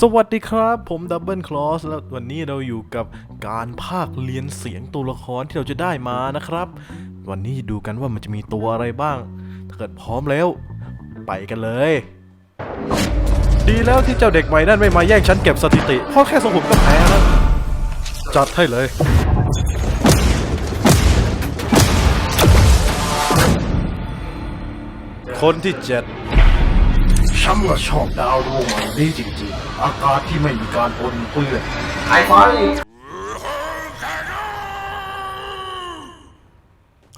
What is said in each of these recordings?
สวัสดีครับ ผมดับเบิลคลอสแล้ววันนี้เราอยู่กับการภาคเรียนเสียงตัวละครที่เราจะได้มานะครับ วันนี้ดูกันว่ามันจะมีตัวอะไรบ้าง ถ้าเกิดพร้อมแล้ว ไปกันเลย ดีแล้วที่เจ้าเด็กใหม่นั่นไม่มาแย่งฉันเก็บสถิติเพราะแค่สมผมก็แพ้แล้วจัดให้เลย คนที่เจ็ด ฉันก็ชอบดาวดวงใหม่นี้จริงๆ อากาศที่ไม่มีการปนเปื้อนไอ้ฟ้าอีก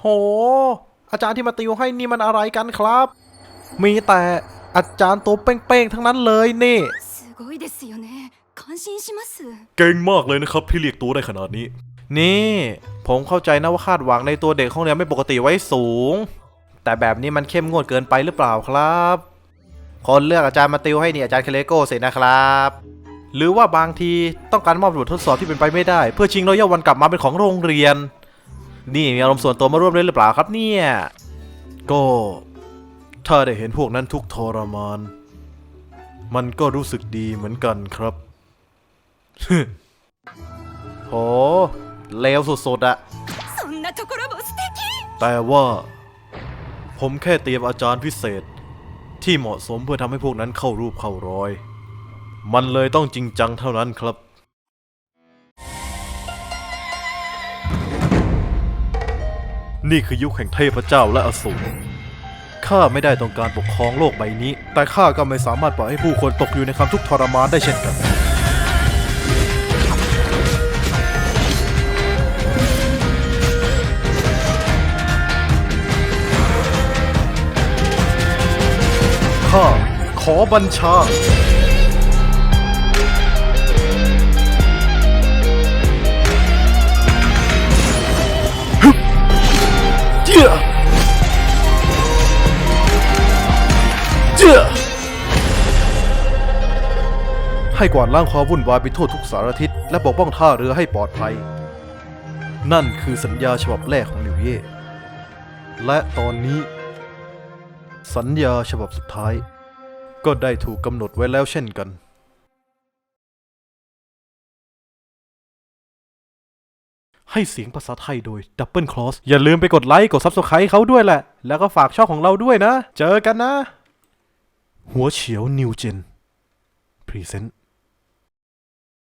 โห อาจารย์ที่มาติวให้นี่มันอะไรกันครับ มีแต่อาจารย์ตัวเป้งๆทั้งนั้นเลยนี่เก่งมากเลยนะครับที่เรียกตัวได้ขนาดนี้ นี่ ผมเข้าใจนะว่าคาดหวังในตัวเด็กของเรียนไม่ปกติไว้สูง แต่แบบนี้มันเข้มงวดเกินไปหรือเปล่าครับ คนเลือกอาจารย์มาติวให้นี่อาจารย์เคเลโกเสร็จนะครับ หรือว่าบางทีต้องการมอบบททดสอบที่เป็นไปไม่ได้ เพื่อชิงรอยัลวันกลับมาเป็นของโรงเรียน นี่มีอารมณ์ส่วนตัวมาร่วมเล่นหรือเปล่าครับเนี่ยก็ถ้าได้เห็นพวกนั้นทุกทรมาน มันก็รู้สึกดีเหมือนกันครับโหเลวสุดๆอะแต่ว่า ผมแค่เตรียมอาจารย์พิเศษ ที่เหมาะสมเพื่อทำให้พวกนั้นเข้ารูปเข้ารอย มันเลยต้องจริงจังเท่านั้นครับนี่คือยุคแห่งเทพเจ้าและอสูร ข้าไม่ได้ต้องการปกครองโลกใบนี้ แต่ข้าก็ไม่สามารถปล่อยให้ผู้คนตกอยู่ในความทุกข์ทรมานได้เช่นกัน ข้า ขอบัญชาฮึบเจ้าเจ้าให้กวาดล้างความวุ่นวายไปทั่วทุกสารทิศ และปกป้องท่าเรือให้ปลอดภัย นั่นคือสัญญาฉบับแรกของหลิวเย่และตอนนี้ สัญญาฉบับสุดท้าย ก็ได้ถูกกำหนดไว้แล้วเช่นกันให้เสียงภาษาไทยโดย Double Cross อย่าลืมไปกดไลค์กด Subscribe เขาด้วยแหละ แล้วก็ฝากช่องของเราด้วยนะ เจอกันนะ หัวเฉียวนิวเจนพรีเซนต์